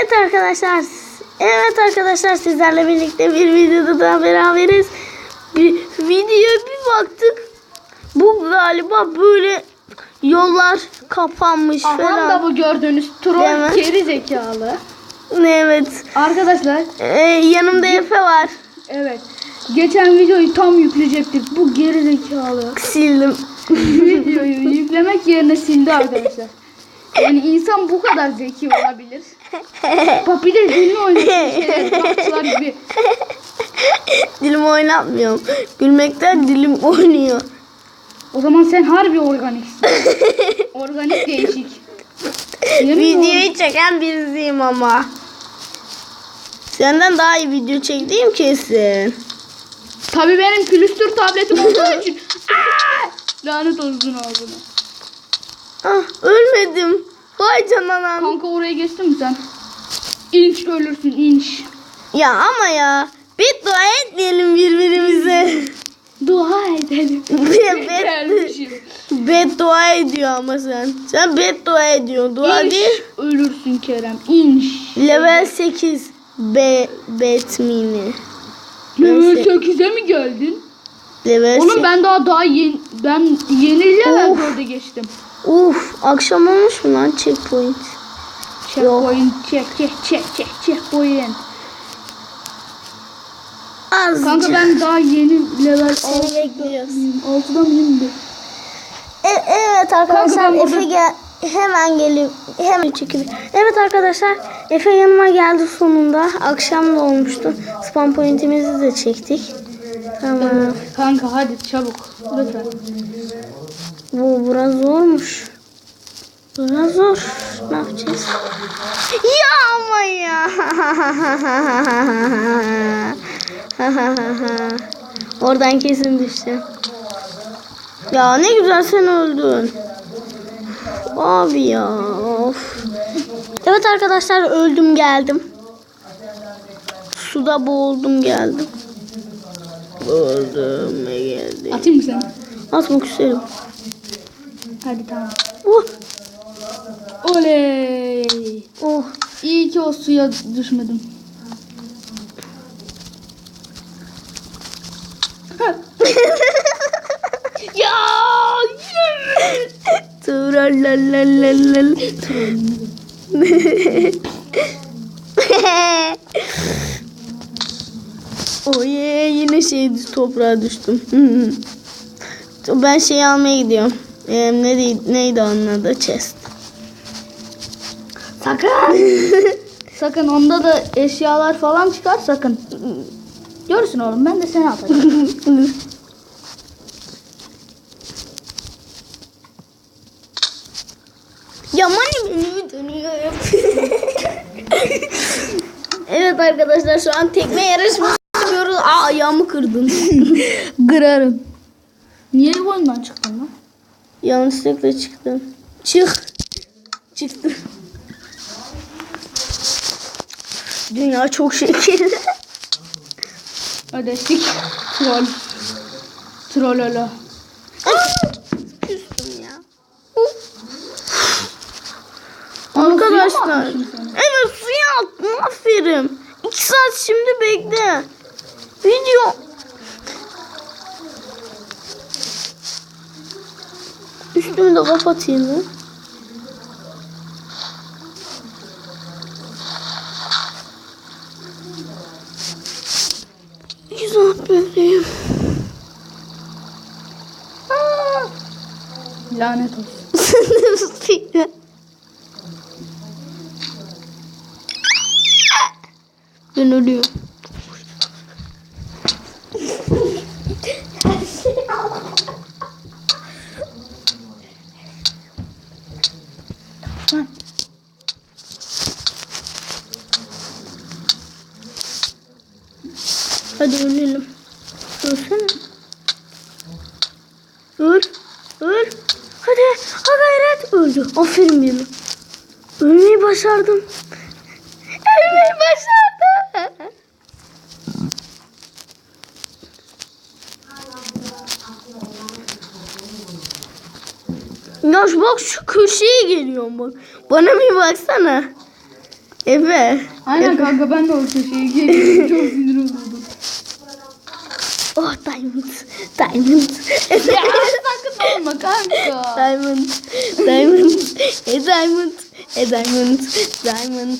Evet arkadaşlar. Evet arkadaşlar sizlerle birlikte bir videoda daha beraberiz. Bir videoya bir baktık. Bu galiba böyle yollar kapanmış Aha da falan. bu gördüğünüz troll geri zekalı. Evet. Arkadaşlar Ee, yanımda Efe var. evet. Geçen videoyu tam yükleyecektik. Bu geri zekalı. Sildim. videoyu yüklemek yerine sildi arkadaşlar. Yani insan bu kadar zeki olabilir. Bir de dilini oynatıyor şeyler. Bakçılar gibi. Dilimi oynatmıyorum. Gülmekten dilim oynuyor. O zaman sen harbi organiksin. Organik değişik. Yemin. Videoyu çeken birisiyim ama. Senden daha iyi video çektiğim kesin. Tabii benim külüstür tabletim olduğu için. Aa! Lanet olsun ağzına. Ah ölmedim. Vay canına. Kanka oraya geçtin mi sen? İnç ölürsün inç. Ya ama ya. Bir dua etmeyelim birbirimize. Dua edelim. Bet, Gelmişim. beddua ediyor ama sen. Sen beddua ediyorsun. Dua İnç değil. ölürsün Kerem. İnç. Level 8. B Batmini. Level Neyse. 8'e mi geldin? Level Oğlum 8. ben daha daha yeni ben yeni level Of. 4'e geçtim. Uf akşam olmuş mu lan checkpoint? Checkpoint çek çek çek çek checkpoint. Az. Kanka ben daha yeni level Seni 6 bekliyoruz. 6'da mıyım? bir? E- evet arkadaşlar Kanka Efe gel hemen gelip hemen çekil. Evet arkadaşlar Efe yanıma geldi sonunda. Akşam da olmuştu. Spam pointimizi de çektik. Tamam. Kanka hadi çabuk lütfen. Bu biraz zormuş. Biraz zor. Ne yapacağız? Ya ama ya. Oradan kesin düştü. Ya ne güzel sen öldün. Abi ya. Of. Evet arkadaşlar öldüm geldim. Suda boğuldum geldim. Boğuldum geldim. Atayım mı seni? Atmak isterim. Hadi tamam. Oh. Oley. Oh. İyi ki o suya düşmedim. ya Tralalalala. Oye yine şey toprağa düştüm. ben şey almaya gidiyorum. Ee, neydi, neydi onun adı? Chest. sakın. sakın onda da eşyalar falan çıkar sakın. Görürsün oğlum ben de seni atacağım. ya mani beni dönüyor evet arkadaşlar şu an tekme yarışması yapıyoruz. Aa ayağımı kırdın. Kırarım. Niye bu oyundan çıktın lan? Yanlışlıkla çıktım. Çık. Çıktım. Dünya çok şekilli. Ödeştik. Troll. Trollolo. Küstüm ya. Arkadaşlar. Evet suya attım. Aferin. İki saat şimdi bekle. Video. Üstümü de kapatayım saat bekleyeyim. Aa. Lanet olsun. ben ölüyorum. Hadi ölelim. Ölsene. Öl. Öl. Hadi. Ha gayret. Öldü. Aferin benim. Ölmeyi başardım. Ölmeyi başardım. Ya şu bak şu köşeye geliyorum bak. Bana bir baksana. Efe. Aynen kanka ben de o köşeye girdim. Çok sinir oldum. Oh diamond. Diamond. Ya sakın olma kanka. Diamond. Diamond. A diamond. A diamond. Diamond.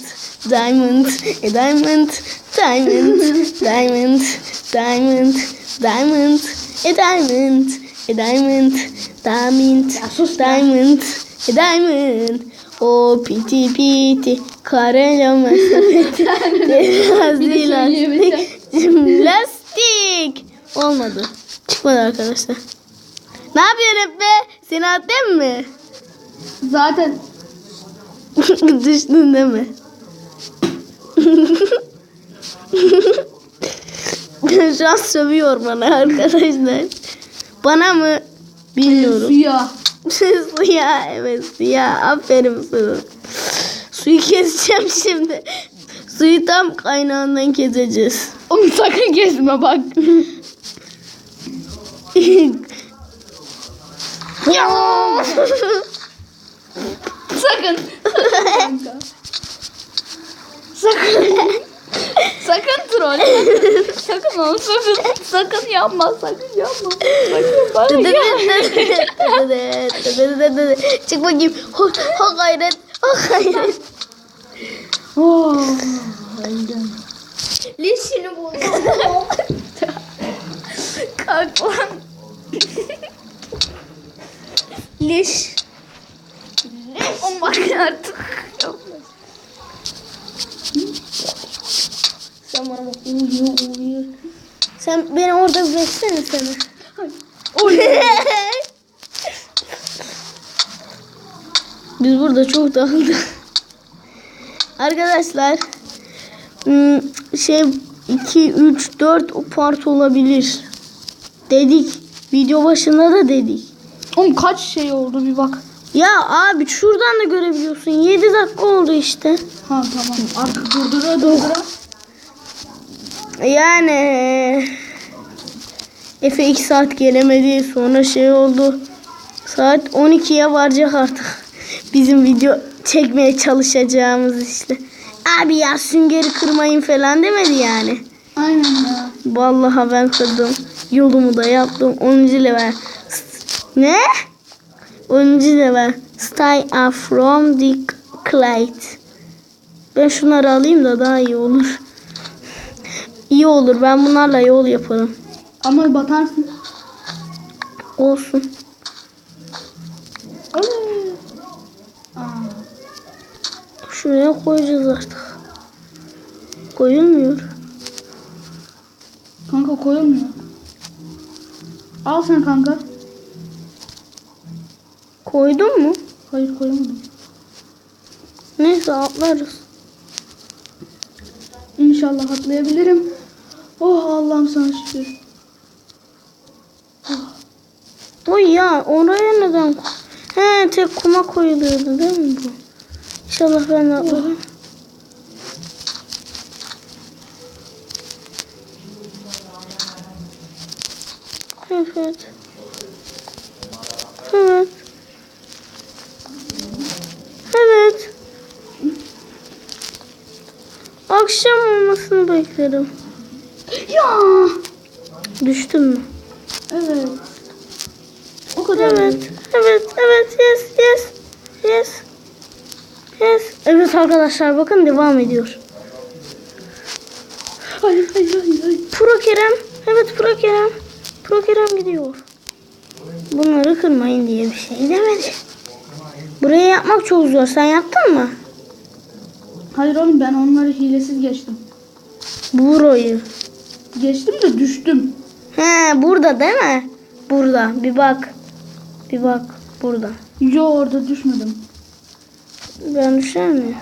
Diamond. A diamond. Diamond. Diamond. Diamond. Diamond. A diamond. A diamond. Diamond. Diamond. A diamond. O piti piti. Karelama sepeti. Biraz Bir de değil söyleyemeyeceğim. Lastik. Olmadı. Çıkmadı arkadaşlar. Ne yapıyorsun be? Seni attım mı? Zaten Düştün değil mi? Şu an sövüyor bana arkadaşlar. Bana mı? Bilmiyorum. suya. suya evet suya. Aferin sana. Suyu keseceğim şimdi. Suyu tam kaynağından keseceğiz. Onu sakın kesme bak. Ya. Sakın. Sakın. sakın troll. sakın oğlum sakın. Sakın yapma sakın yapma. Sakın bana gel. Çık bakayım. Ha, ha gayret. Ha gayret. Oh. Lişini buldum. Kalk lan. Liş. O bak artık. Sen bana bak uyuyor uyuyor. Sen beni orada bir beklesene seni. Biz burada çok dağıldık. Arkadaşlar hmm, şey 2 3 4 part olabilir. Dedik. Video başında da dedik. Oğlum kaç şey oldu bir bak. Ya abi şuradan da görebiliyorsun. 7 dakika oldu işte. Ha tamam. Artık durdura durdura. Yani Efe 2 saat gelemedi. Sonra şey oldu. Saat 12'ye varacak artık. Bizim video çekmeye çalışacağımız işte. Abi ya süngeri kırmayın falan demedi yani. Aynen ya. Vallahi ben kırdım. Yolumu da yaptım. 10. level. Ne? 10. level. Stay up from the clade. Ben şunları alayım da daha iyi olur. İyi olur. Ben bunlarla yol yaparım. Ama batarsın. Olsun. Şuraya koyacağız artık. Koyulmuyor. Kanka koyulmuyor. Al sen kanka. Koydun mu? Hayır koyamadım. Neyse atlarız. İnşallah atlayabilirim. Oh Allah'ım sana şükür. Oy ya oraya neden? He tek kuma koyuluyordu değil mi bu? İnşallah ben de atlarım. Evet. Evet. Evet. Akşam olmasını beklerim. Ya. Düştün mü? Evet. O kadar. Evet, evet, evet, yes, yes, yes, yes. Evet arkadaşlar bakın devam ediyor. Hayır hayır hayır. hayır. Pro Kerem, evet Pro Kerem, Pro Kerem gidiyor. Bunları kırmayın diye bir şey demedi. Burayı yapmak çok zor. Sen yaptın mı? Hayır oğlum ben onları hilesiz geçtim. Burayı. Geçtim de düştüm. He burada değil mi? Burada. Bir bak. Bir bak. Burada. Yo orada düşmedim. Ben düşer mi?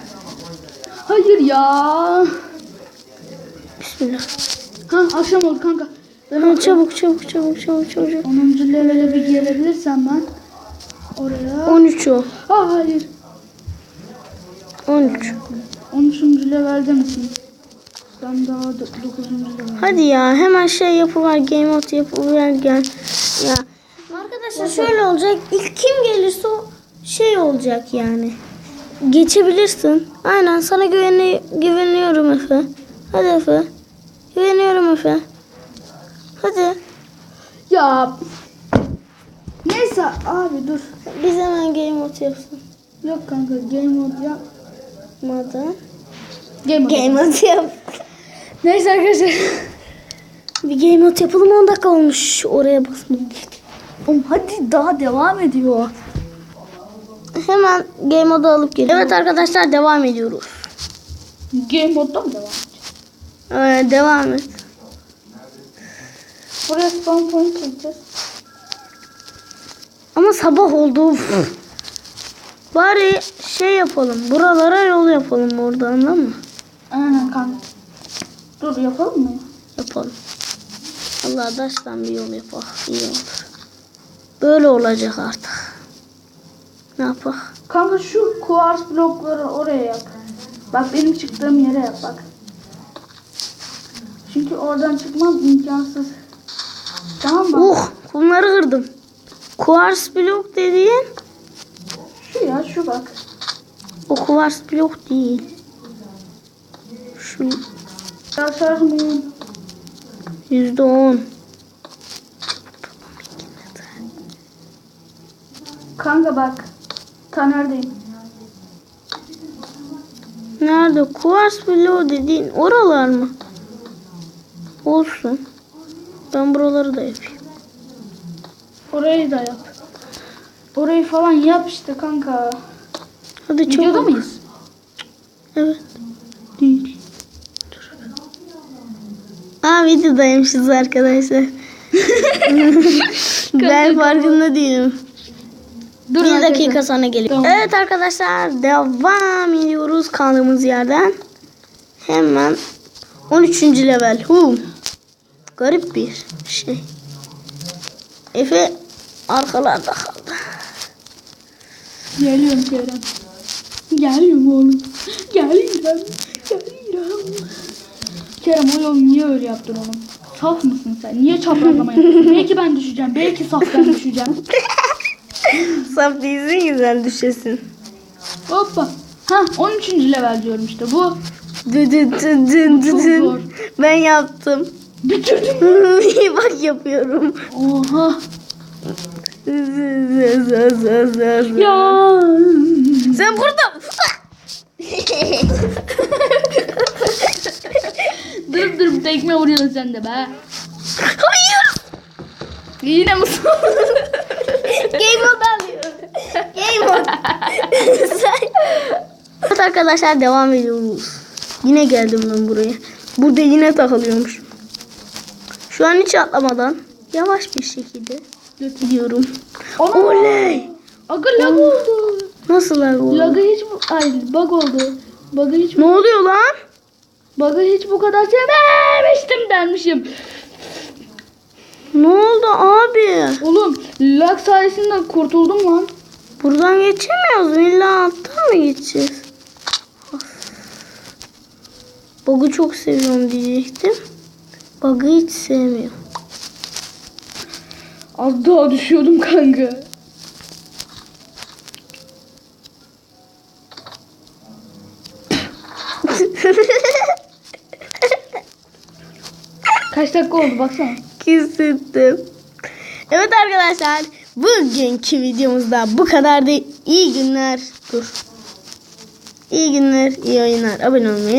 Hayır ya. Bismillah. Ha akşam oldu kanka. Ha, çabuk çabuk çabuk çabuk çabuk. 10. levele bir gelebilirsem ben oraya. 13 o. Aa, hayır. 13. 13. levelde misin? Ben daha 9. level. Hadi ya hemen şey yapıver game out yapıver gel. Ya arkadaşlar şöyle olacak. İlk kim gelirse o şey olacak yani. geçebilirsin. Aynen sana güveni güveniyorum Efe. Hadi Efe. Güveniyorum Efe. Hadi. Ya. Neyse abi dur. Biz hemen game mode yapsın. Yok kanka game mode yap. Game. Game mode yap. Neyse arkadaşlar. Bir game mode yapalım 10 dakika olmuş. Oraya basmadım. Oğlum hadi daha devam ediyor. Hemen game modu alıp geliyorum. Evet arkadaşlar devam ediyoruz. Game modda mı devam edeceğiz? Ee, devam et. Buraya spawn point çekeceğiz. Ama sabah oldu. Bari şey yapalım. Buralara yol yapalım oradan değil mi? Aynen kanka. Dur yapalım mı? Yapalım. Allah taştan bir yol yapalım. İyi olur. Böyle olacak artık. Ne yapak? Kanka şu kuars blokları oraya yap. Bak benim çıktığım yere yap bak. Çünkü oradan çıkmam imkansız. Tamam mı? Uh, kumları kırdım. Kuvars blok dediğin Şu ya şu bak. o kuvars blok değil. Şu Şarj mıyım? yüzde on. Kanka bak. Taner'deyim. Nerede? Kuvars bloğu dediğin oralar mı? Olsun. Ben buraları da yapayım. Orayı da yap. Orayı falan yap işte kanka. Hadi Videoda çabuk. mıyız? Evet. Değil. Dur. Aa videodaymışız arkadaşlar. ben farkında değilim. Dur bir dakika sonra geliyor. Tamam. Evet arkadaşlar devam ediyoruz kaldığımız yerden. Hemen 13. level. Hum. Garip bir şey. Efe arkalarda kaldı. Geliyorum Kerem. Geliyorum oğlum. Geliyorum. Geliyorum. Kerem o yolu niye öyle yaptın oğlum? Saf mısın sen? Niye çaprazlama yapıyorsun? belki ben düşeceğim. Belki saf ben düşeceğim. Saf değilsin güzel düşesin. Hoppa. Ha 13. level diyorum işte bu. Dü dü dü dü Çok dü. zor. Ben yaptım. Bitirdim. Bak yapıyorum. Oha. Sen Ya. Sen de be. Hayır. Yine mi Game mode alıyorum. Game mode. Evet arkadaşlar devam ediyoruz. Yine geldim ben buraya. Burada yine takılıyormuş. Şu an hiç atlamadan yavaş bir şekilde gidiyorum. Ana. Oley. Aga lag oldu. Nasıl lag oldu? Lagı hiç. Ay bug oldu. Bug'ı hiç Ne oluyor lan? Bug'ı hiç bu kadar sevmemiştim dermişim. Ne oldu abi? Oğlum lag sayesinde kurtuldum lan. Buradan geçemiyoruz. İlla alttan mı geçeceğiz? Bug'ı çok seviyorum diyecektim. Bug'ı hiç sevmiyorum. Az daha düşüyordum kanka. Kaç dakika oldu baksana. Küstüm. Evet arkadaşlar. Bugünkü videomuzda bu kadar da iyi günler. Dur. İyi günler, iyi oyunlar. Abone olmayı